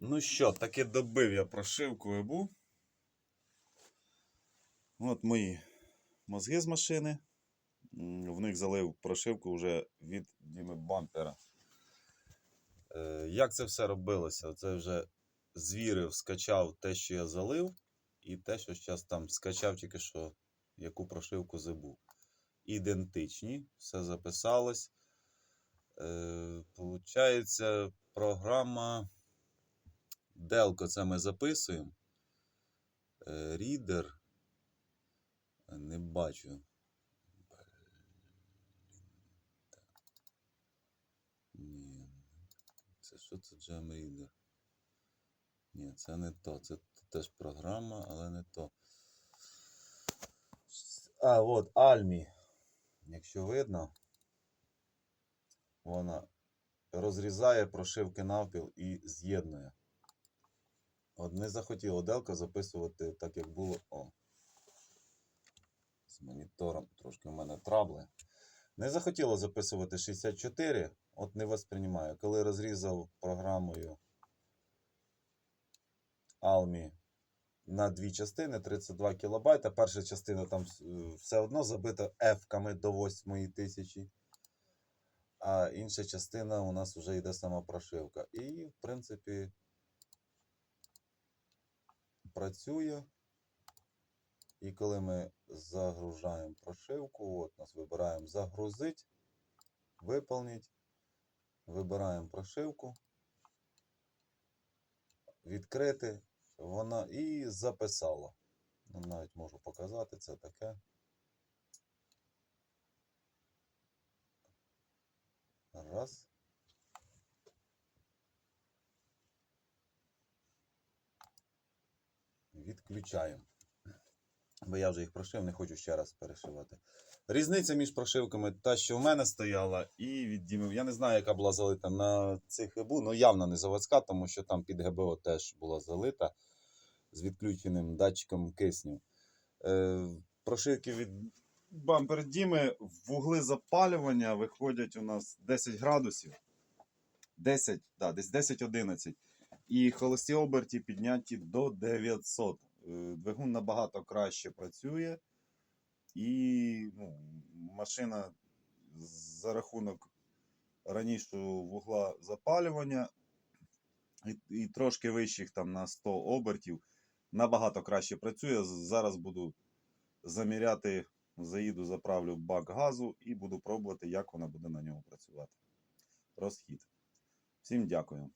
Ну що, таки добив я прошивку ЕБУ. От мої мозги з машини. В них залив прошивку вже від Діми Бампера. Е, Як це все робилося? Це вже звірив, скачав те, що я залив, і те, що зараз там скачав тільки що яку прошивку забув. Ідентичні, все записалось. Е, Получається, програма Делко це ми записуємо. Рідер. Не бачу. Ні. Це що це Reader? Ні, це не то. Це теж програма, але не то. А, от Альмі. Якщо видно, вона розрізає прошивки навпіл і з'єднує. От не захотіло Делка записувати так, як було. О. З монітором трошки в мене трабли. Не захотіло записувати 64, от не восприймаю. Коли розрізав програмою Almi на дві частини 32 кБ. Перша частина там все одно забита F-ками до 8000. А інша частина у нас вже йде сама прошивка. І, в принципі, працює. І коли ми загружаємо прошивку, от нас вибираємо загрузить, виповнить, вибираємо прошивку, відкрити, вона і записала. Навіть можу показати це таке. Раз. Відключаємо. Бо я вже їх прошив, не хочу ще раз перешивати. Різниця між прошивками та, що в мене стояла, і від Діми. Я не знаю, яка була залита на цих ГБУ, ну явно не заводська, тому що там під ГБО теж була залита з відключеним датчиком кисню. Е, прошивки від бампер Діми вугли запалювання виходять у нас 10 градусів. 10, да, десь 10-11. І холості оберті підняті до 900. Е, Двигун набагато краще працює. І ну, машина за рахунок ранішого вугла запалювання і, і трошки вищих там на 100 обертів набагато краще працює. Зараз буду заміряти, заїду, заправлю бак газу і буду пробувати, як вона буде на ньому працювати. Розхід. Всім дякую.